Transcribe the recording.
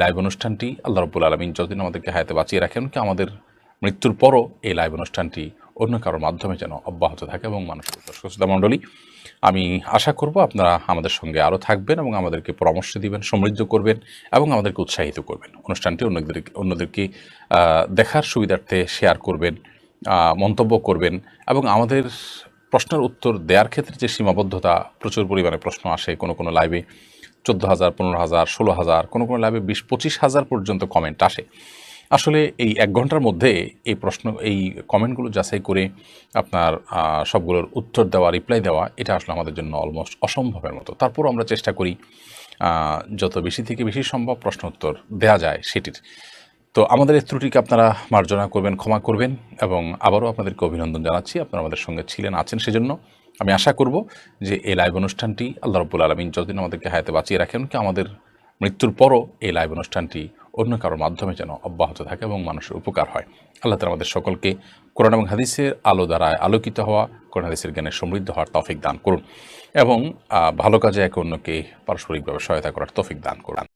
Live অনুষ্ঠানটি আল্লাহ রব্বুল আলমিন যতদিন আমাদেরকে হায়াতে বাঁচিয়ে রাখেন, কি আমাদের মৃত্যুর পরও এই লাইভ অনুষ্ঠানটি অন্য কারোর মাধ্যমে যেন অব্যাহত থাকে এবং মানুষের দর্শকশ্রোতা মণ্ডলী, আমি আশা করব আপনারা আমাদের সঙ্গে আরও থাকবেন এবং আমাদেরকে পরামর্শ দিবেন, সমৃদ্ধ করবেন এবং আমাদেরকে উৎসাহিত করবেন। অনুষ্ঠানটি অন্যদেরকে অন্যদেরকে দেখার সুবিধার্থে শেয়ার করবেন মন্তব্য করবেন এবং আমাদের প্রশ্নের উত্তর দেওয়ার ক্ষেত্রে যে সীমাবদ্ধতা প্রচুর পরিমাণে প্রশ্ন আসে কোনো কোনো লাইভে চোদ্দ হাজার পনেরো হাজার ষোলো হাজার কোনো কোনো লাইভে বিশ পঁচিশ হাজার পর্যন্ত কমেন্ট আসে। আসলে এই এক ঘণ্টার মধ্যে এই প্রশ্ন, এই কমেন্টগুলো যাচাই করে আপনার সবগুলোর উত্তর দেওয়া রিপ্লাই দেওয়া, এটা আসলে আমাদের জন্য অলমোস্ট অসম্ভবের মতো। তারপরও আমরা চেষ্টা করি যত বেশি থেকে বেশি সম্ভব প্রশ্ন উত্তর দেওয়া যায় সেটির। তো আমাদের এই ত্রুটিকে আপনারা মার্জনা করবেন, ক্ষমা করবেন এবং আবারও আপনাদেরকে অভিনন্দন জানাচ্ছি। আপনারা আমাদের সঙ্গে ছিলেন, আছেন সেজন্য আমি আশা করব যে এই লাইভ অনুষ্ঠানটি আল্লাহ রব্বুল আলমিন যতদিন আমাদেরকে হায়াতে বাঁচিয়ে রাখেন কি আমাদের মৃত্যুর পরও এই লাইভ অনুষ্ঠানটি অন্য কারোর মাধ্যমে যেন অব্যাহত থাকে এবং মানুষের উপকার হয়। আল্লাহ তালা আমাদের সকলকে কোরআন এবং হাদিসের আলো দ্বারায় আলোকিত হওয়া, কোরআন হাদিসের জ্ঞানে সমৃদ্ধ হওয়ার তফিক দান করুন এবং ভালো কাজে একে অন্যকে পারস্পরিকভাবে সহায়তা করার তফিক দান করুন।